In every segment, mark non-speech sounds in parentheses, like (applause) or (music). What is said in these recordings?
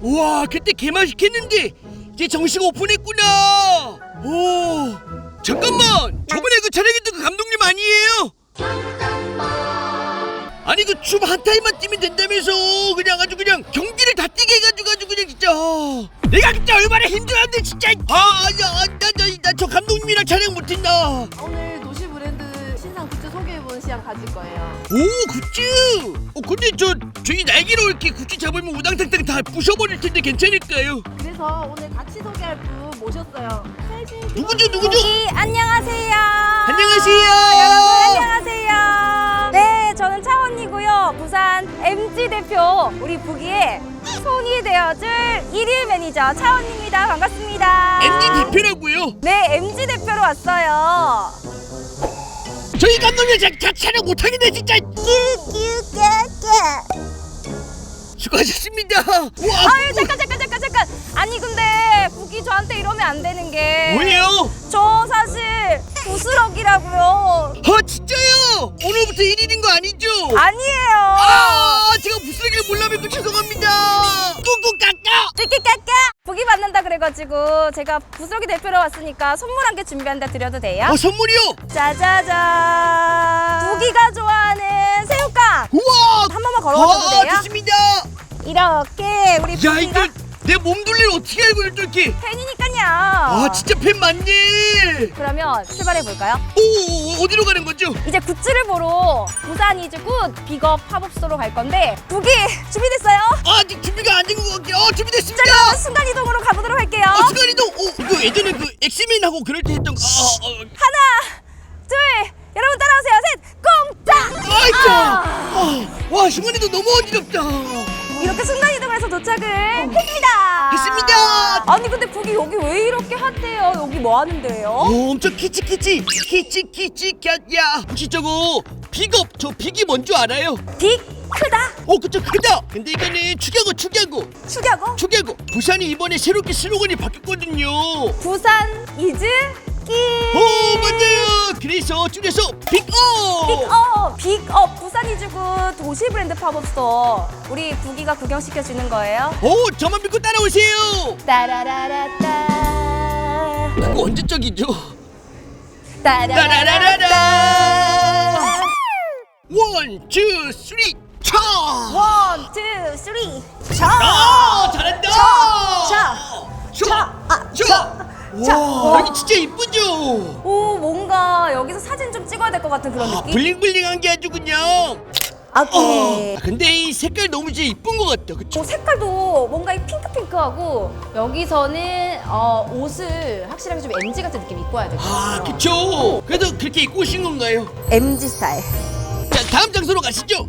와 그때 개맛있겠는데? 이제 정식 오픈했구나. 오 잠깐만! 저번에 그 촬영했던 그 감독님 아니에요? 아니 그 춤 한 타임만 뛰면 된다면서. 그냥 아주 그냥 경기를 다 뛰게 해가지고 아주 그냥 진짜. 내가 진짜 얼마나 힘들었는데 진짜. 아나나 저 감독님이랑 촬영 못했나 시간 가질 거예요. 오 굿즈 어 근데 저 저희 날개로 이렇게 굿즈 잡으면 우당탕탕 다 부셔버릴 텐데 괜찮을까요? 그래서 오늘 같이 소개할 분 모셨어요. 누구죠 누구죠? 이 안녕하세요. 안녕하세요. 여러분 안녕하세요. 네, 저는 차원이고요. 부산 MG 대표 우리 부기의 손이 되어줄 일일 매니저 차원입니다. 반갑습니다. MG 대표라고요. 네, MG 대표로 왔어요. 저희 감독님 자, 자 촬영 못하겠네 진짜. 수고하셨습니다. 와 아유 잠깐 잠깐 잠깐 잠깐. 아니 근데 부기 저한테 이러면 안 되는 게. 뭐예요? 저 사실 부스럭이라고요. 아 진짜요? 오늘부터 1일인 거 아니죠? 아니에요. 아 제가 몰라면 또 죄송합니다. 꾹꾹 깎아. 뜯기 깎아 부기 받는다 그래가지고 제가 부스럭이 대표로 왔으니까 선물 한 개 준비한다 드려도 돼요? 어 선물이요? 짜자잔 부기가 좋아하는 새우깡 우와. 한 번만 걸어봐도 아 돼요? 좋습니다. 이렇게 우리 야 부기가 이거 내 몸둘레를 어떻게 알고 이렇게? 팬이니까요 아 진짜 팬 맞네. 그러면 출발해 볼까요? 오 어디로 가는 거죠? 이제 굿즈를 보러 부산 이즈굿 빅업 팝업스토로 갈 건데 부기 준비됐어요? 아 아직 준비가 안 된 것 같게. 어 준비됐습니다. 자 순간 이동으로 가보도록 할게요 아 순간 이동. 오 이거 예전에 그 엑스맨하고 그럴 때 했던. 거. 아, 아, 하나 둘 여러분 따라오세요 셋 꽁짝 아, 아이고. 아, 와 순간 이동 너무 어지럽다. 이렇게 순간 이동해서 도착을 했습니다. 했습니다. 아니 근데 북이 여기 왜 이렇게 핫해요? 여기 뭐 하는데요? 오, 엄청 키치키치 키치키치 cat야. 혹시 저거 빅업 저 빅이 뭔 줄 알아요? 빅 크다 어 그쵸 크다. 근데 이거는 축야고 축야고 축야고 축야고. 부산이 이번에 새롭게 슬로건이 바뀌었거든요. 부산 이즈 끼오 맞아요. 그래서 줄여서 빅업. 빅업 빅업 부산 이즈굿 도시 브랜드 팝업 스토어 우리 부기가 구경시켜 주는 거예요. 오 저만 믿고 따라오세요. 따라라라따 그거 언제적이죠? 따라라라따 원, 투, 쓰리, 차! 원, 투, 쓰리 차! 아, 잘한다! 차! 차! 차! 아, 차! 차! 와, 와. 여기 진짜 이쁘죠? 오 뭔가 여기서 사진 좀 찍어야 될 것 같은 그런 아, 느낌? 블링블링한 게 아주 그냥. 오케이 어, 근데 이 색깔 너무 진짜 이쁜 것 같다, 그쵸? 어, 색깔도 뭔가 이 핑크핑크하고 여기서는 어, 옷을 확실하게 좀 MG 같은 느낌 입고 와야 될것 아, 같아요 그쵸? 그래서 그렇게 입고 오신 건가요? MG 스타일 자, 다음 장소로 가시죠.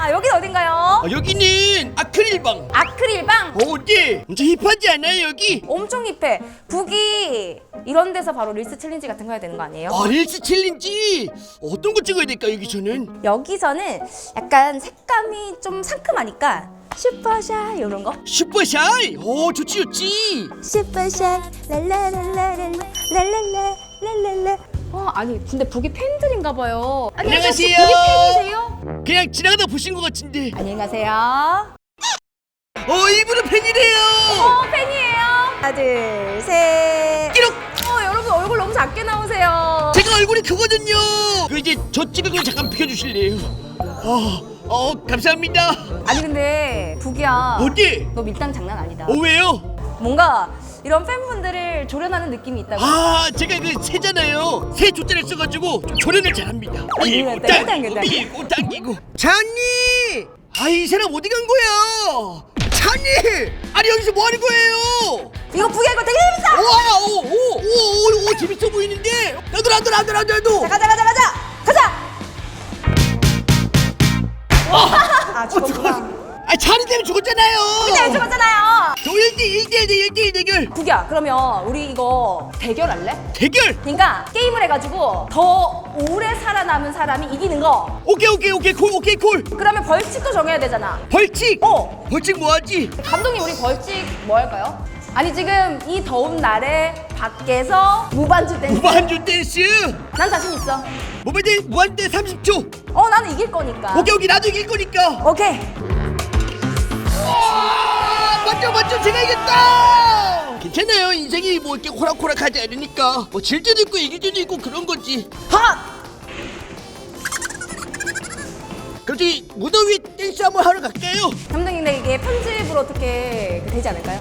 아 여긴 어딘가요? 아, 여기는 아크릴방. 아크릴방 어, 네. 엄청 힙하지 않아요, 여기? 엄청 힙해 북이 이런 데서 바로 릴스 챌린지 같은 거 해야 되는 거 아니에요? 아, 릴스 챌린지. 어떤 거 찍어야 될까, 여기서는? 여기서는 약간 색감이 좀 상큼하니까 슈퍼샷 이런 거 슈퍼샤이. 오, 좋지, 좋지. 슈퍼샷 랄라랄라랄라 랄랄라 랄랄라 어 아니 근데 북이 팬들인가 봐요 안녕하세요. 북이 팬이세요? 그냥 지나가다 보신 것 같은데. 안녕히 가세요 어, 일부러 팬이래요. 어 팬이에요 하나 둘 셋 기록. 어 여러분 얼굴 너무 작게 나오세요 제가 얼굴이 크거든요. 그 이제 저거 잠깐 비켜주실래요? 어, 어, 감사합니다. 아니 근데 북이야 어디? 너 밀당 장난 아니다 어, 왜요? 뭔가 이런 팬분들을 조련하는 느낌이 있다고 아, 제가 그 새잖아요. 새 조자를 써가지고 좀 조련을 잘합니다. 밀고 당기고, 당기고. 밀고 당기고. 찬이! 아, 이 사람 어디 간 거야? 찬이! 아니 여기서 뭐 하는 거예요? 이거 이거 되게 재밌어 와, 오, 오, 오, 오, 오, 재밌어 보이는데. 나도, 나도, 나도, 나도, 나도. 자, 가자 가자 가자 가자 아 죽었구나 아, 찬이 때문에 죽었잖아요. 왜 죽었잖아요 저 1대 1대 1대 1대 대결. 북이야 그러면 우리 이거 대결할래? 대결. 그러니까 게임을 해가지고 더 오래 살아남은 사람이 이기는 거 오케이, 오케이, 오케이, 콜, 오케이, 콜. 그러면 벌칙도 정해야 되잖아 벌칙. 어 벌칙 뭐 하지? 감독님 우리 벌칙 뭐 할까요? 아니 지금 이 더운 날에 밖에서 무반주 댄스 무한주 댄스. 난 자신 있어 무반주 무한대 30초. 어 나는 이길 거니까 오케이, 오케이, 나도 이길 거니까. 오케이 맞죠 제가 이겼다 괜찮아요 인생이 뭐 이렇게 호락호락하지 않으니까 뭐 질 때도 있고 이길 때도 있고 그런 거지 저기 무덤 위에 댄스 한번 하러 갈까요? 감독님 근데 이게 편집으로 어떻게 되지 않을까요?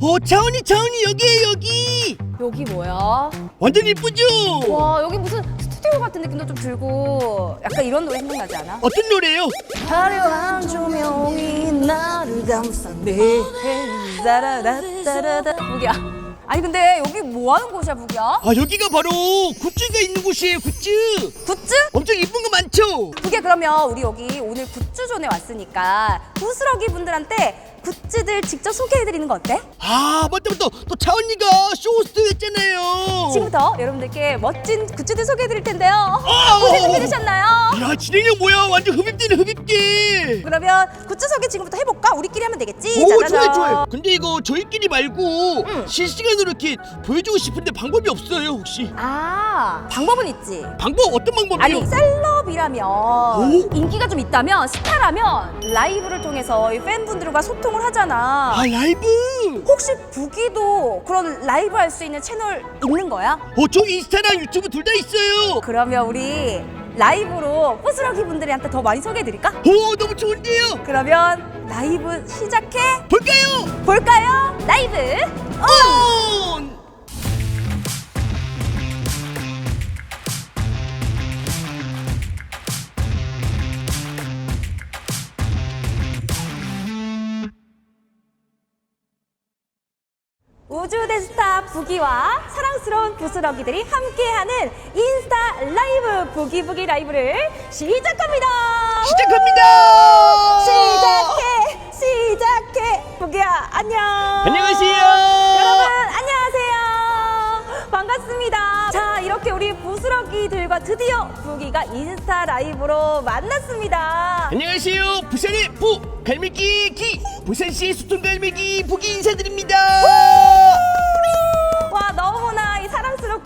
오 차원이 차원이 여기에요 여기 여기 뭐야? 완전 이쁘죠? 와 여기 무슨 스튜디오 같은 느낌도 좀 들고 약간 이런 노래 생각나지 않아? 어떤 노래요? 화려한 조명이 나를 감싸네 자라라따라다 부기야 아니 근데 여기 뭐 하는 곳이야 부기야? 아 여기가 바로 굿즈가 있는 곳이에요 굿즈 굿즈? 엄청 이쁜 거 많죠? 부기야 그러면 우리 여기 오늘 굿즈존에 왔으니까 부스러기 분들한테 굿즈들 직접 소개해드리는 거 어때? 아 맞다 맞다 또 차원이가 쇼호스트 했잖아요 지금부터 여러분들께 멋진 굿즈들 소개해드릴 텐데요 아, 어, 어. 준비되셨나요? 야 진행력 뭐야 완전 흡입되네 흡입돼 그러면 굿즈 소개 지금부터 해볼까? 우리끼리 하면 되겠지? 오. 좋아요 좋아요 근데 이거 저희끼리 말고 응. 실시간으로 이렇게 보여주고 싶은데 방법이 없어요 혹시 아 방법은 있지 방법 어떤 방법이요? 아니 셀럽이라면 오? 인기가 좀 있다면 스타라면 라이브를 통해서 이 팬분들과 소통 을 하잖아 아 라이브 혹시 부기도 그런 라이브 할 수 있는 채널 있는 거야? 어저 인스타랑 유튜브 둘 다 있어요 그러면 우리 라이브로 부스러기 분들한테 더 많이 소개해 드릴까? 오 너무 좋은데요 그러면 라이브 시작해 볼까요? 볼까요? 부기와 사랑스러운 부스러기들이 함께하는 인스타 라이브 부기부기 라이브를 시작합니다. 시작합니다 시작해 시작해 부기야 안녕. 안녕하세요 여러분 안녕하세요. 반갑습니다. 자 이렇게 우리 부스러기들과 드디어 부기가 인스타 라이브로 만났습니다. 안녕하세요 부산의 부 갈매기 기 부산시 수통 갈매기 부기 인사드립니다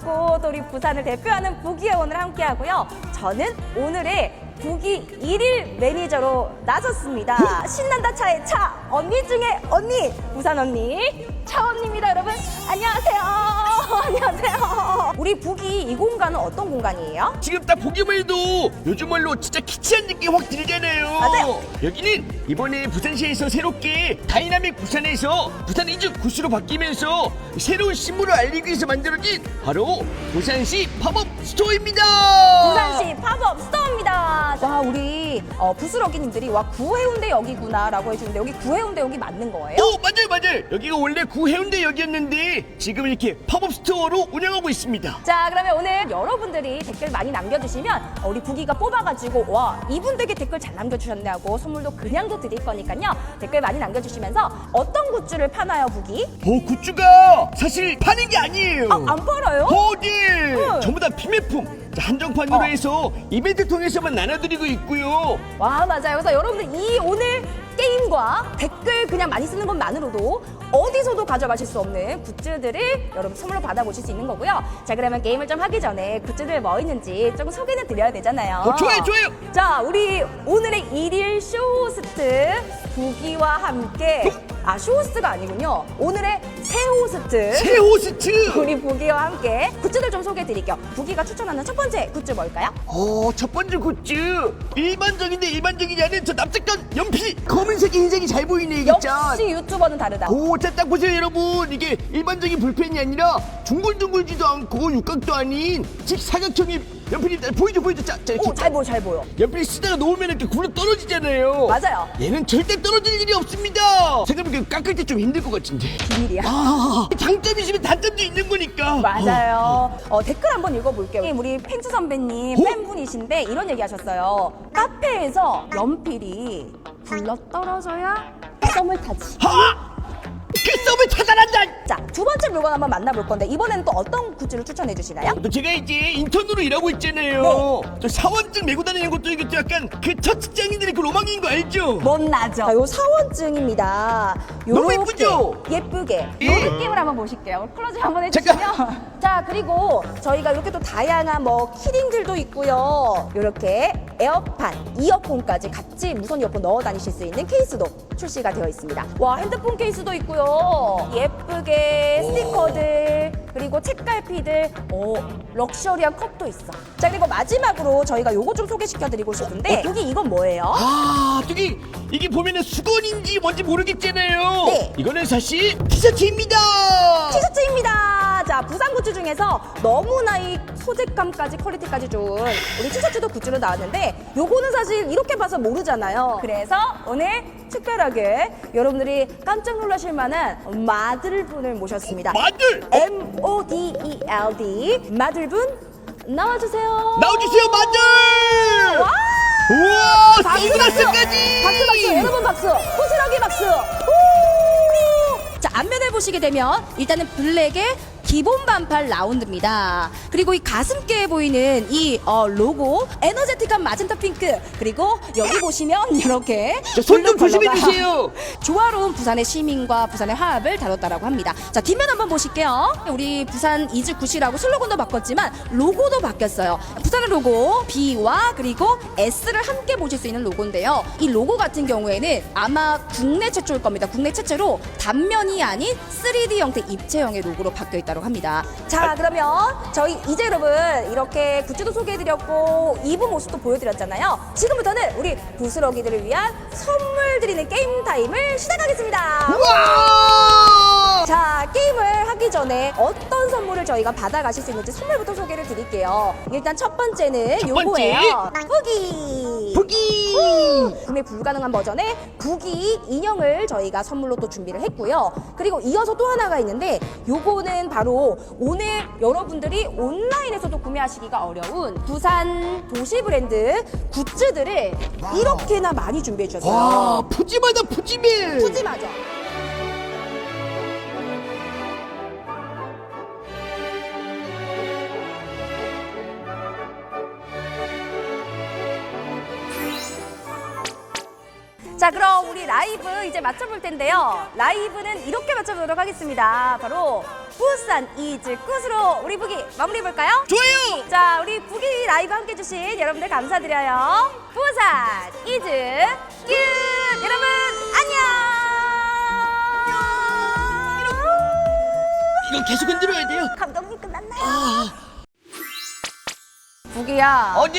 이 사랑스럽고 또 우리 부산을 대표하는 부기에 오늘 함께하고요. 저는 오늘의 부기 일일 매니저로 나섰습니다. 신난다 차의 차 언니 중에 언니 부산 언니 차 언니입니다 여러분 안녕하세요 (laughs) 안녕하세요. 우리 부기 이 공간은 어떤 공간이에요? 지금 딱 보기만 해도 요즘 말로 진짜 키치한 느낌 확 들잖아요 맞아요. 여기는 이번에 부산시에서 새롭게 다이나믹 부산에서 부산 이주 구수로 바뀌면서 새로운 신분을 알리기 위해서 만들어진 바로 부산시 팝업 스토어입니다 부산시 팝업 스토어입니다. 와 우리 어, 부스러기님들이 와 구해운대 여기구나라고 해주는데 여기 구해운대 여기 맞는 거예요? 오 맞아요 맞아요 여기가 원래 구해운대 역이었는데 지금 이렇게 팝업 스토어로 운영하고 있습니다 자 그러면 오늘 여러분들이 댓글 많이 남겨주시면 어, 우리 부기가 뽑아가지고 와 이분들께 댓글 잘 남겨주셨네 하고 선물도 그냥도 드릴 거니까요 댓글 많이 남겨주시면서 어떤 굿즈를 파나요 부기? 오 굿즈가 사실 파는 게 아니에요 아, 안 팔아요? 호디 응. 전부 다 비매품 자, 한정판으로 어. 해서 이벤트 통해서만 나눠드리고 있고요 와 맞아요 그래서 여러분들 이 오늘 게임과 댓글 그냥 많이 쓰는 것만으로도 어디서도 가져가실 수 없는 굿즈들을 여러분 선물로 받아보실 수 있는 거고요. 자 그러면 게임을 좀 하기 전에 굿즈들 뭐 있는지 조금 소개는 드려야 되잖아요. 어, 좋아요 좋아요. 자, 우리 오늘의 일일 쇼호스트 부기와 함께 아 쇼호스트가 아니군요. 오늘의 새 호스트 새 호스트 우리 부기와 함께 굿즈들 좀 소개해 드릴게요. 부기가 추천하는 첫 번째 굿즈 뭘까요? 어, 첫 번째 굿즈 일반적인데 일반적이지 않은 저 납작한 연필 검은색이 흰색이 잘 보이네 이게 짠 역시 유튜버는 다르다. 오, 자, 딱 보세요, 여러분. 이게 일반적인 볼펜이 아니라 둥글둥글지도 않고 육각도 아닌 직사각형의 연필이 딱 보이죠, 보이죠? 자, 자, 이렇게 오, 잘 보여, 잘 보여. 연필 쓰다가 놓으면 이렇게 굴러 떨어지잖아요. 맞아요. 얘는 절대 떨어질 일이 없습니다. 생각해보니까 깎을 때 좀 힘들 것 같은데. 비밀이야. 아, 장점이 있으면 단점도 있는 거니까. 맞아요. 어, 댓글 한번 읽어볼게요. 우리 펜츠 선배님 어? 팬분이신데 이런 얘기 하셨어요. 카페에서 연필이 굴러 떨어져야 썸을 타지. 하! 그 썸을 차단한다! 자, 두 번째 물건 한번 만나볼 건데 이번에는 또 어떤 굿즈를 추천해 주시나요? 또 제가 이제 인턴으로 일하고 있잖아요. 네. 저 사원증 메고 다니는 것도 이게 또 약간 그 첫 직장인들의 그 로망인 거 알죠? 못나죠. 요 사원증입니다. 너무 요렇게 예쁘죠? 예쁘게. 예. 요 느낌을 한번 보실게요. 클로즈 한번 해주시면. 자, 그리고 저희가 이렇게 또 다양한 뭐 키링들도 있고요. 이렇게 에어판, 이어폰까지 같이 무선 이어폰 넣어 다니실 수 있는 케이스도 출시가 되어 있습니다. 와, 핸드폰 케이스도 있고요. 예쁘게 스티커들, 그리고 책갈피들, 오, 럭셔리한 컵도 있어. 자, 그리고 마지막으로 저희가 요거 좀 소개시켜 드리고 싶은데, 여기 이건 뭐예요? 아 저기 이게 보면은 수건인지 뭔지 모르겠잖아요 네. 이거는 사실 티셔츠입니다 티셔츠입니다. 자, 부산 굿즈 중에서 너무나 이 소재감까지 퀄리티까지 좋은 우리 티셔츠도 굿즈로 나왔는데 요거는 사실 이렇게 봐서 모르잖아요. 그래서 오늘 특별하게 여러분들이 깜짝 놀라실 만한 마들분을 모셨습니다. 마들 M-O-D-E-L-D 마들분 나와주세요. 나와주세요 마들 와! 우와 박수, 선글라스까지 박수 박수 여러분 박수 호시라기 박수 우! 자 앞면을 보시게 되면 일단은 블랙의 기본 반팔 라운드입니다 그리고 이 가슴께에 보이는 이 어, 로고 에너제틱한 마젠타 핑크 그리고 여기 보시면 (laughs) 이렇게 손좀 블루 컬러가 조심해 주세요 (laughs) 조화로운 부산의 시민과 부산의 화합을 다뤘다라고 합니다. 자 뒷면 한번 보실게요. 우리 부산 이즈 굿이라고 슬로건도 바꿨지만 로고도 바뀌었어요. 부산의 로고 B와 그리고 S를 함께 보실 수 있는 로고인데요. 이 로고 같은 경우에는 아마 국내 최초일 겁니다. 국내 최초로 단면이 아닌 3D 형태 입체형의 로고로 바뀌어 있다 고 합니다. 자 그러면 저희 이제 여러분 이렇게 굿즈도 소개해드렸고 입은 모습도 보여드렸잖아요. 지금부터는 우리 부스러기들을 위한 선물 드리는 게임 타임을 시작하겠습니다. 우와 자, 게임을 하기 전에 어떤 선물을 저희가 받아가실 수 있는지 선물부터 소개를 드릴게요. 일단 첫 번째는 첫 번째. 요거예요. 부기! 부기 구매 불가능한 버전의 부기 인형을 저희가 선물로 또 준비를 했고요. 그리고 이어서 또 하나가 있는데 요거는 바로 오늘 여러분들이 온라인에서도 구매하시기가 어려운 부산 도시 브랜드 굿즈들을 이렇게나 많이 준비해 주셨어요. 와 푸짐하다 푸짐해 푸짐하죠? 자 그럼 우리 라이브 이제 맞춰볼 텐데요 라이브는 이렇게 맞춰보도록 하겠습니다 바로 부산 이즈 굿으로 우리 부기 마무리해볼까요? 좋아요 자, 우리 부기 라이브 함께 해주신 여러분들 감사드려요. 부산 이즈 큐 여러분 안녕. 이거 계속 흔들어야 돼요 감독님 끝났나요? 아 부기야 어디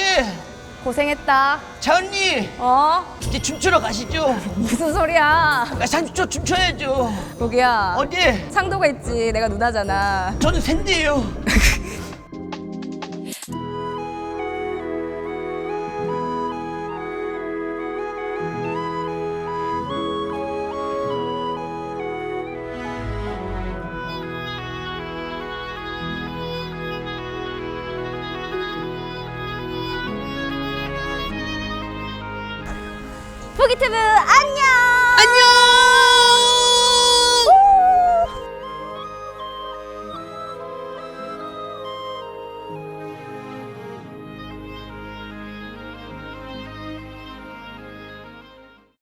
고생했다. 차은니 어? 이제 춤추러 가시죠 무슨 소리야? 아, 30초 춤춰야죠 부기야. 어디 상도가 있지. 내가 누나잖아. 저는 샌디예요 보기튜브 안녕! 안녕!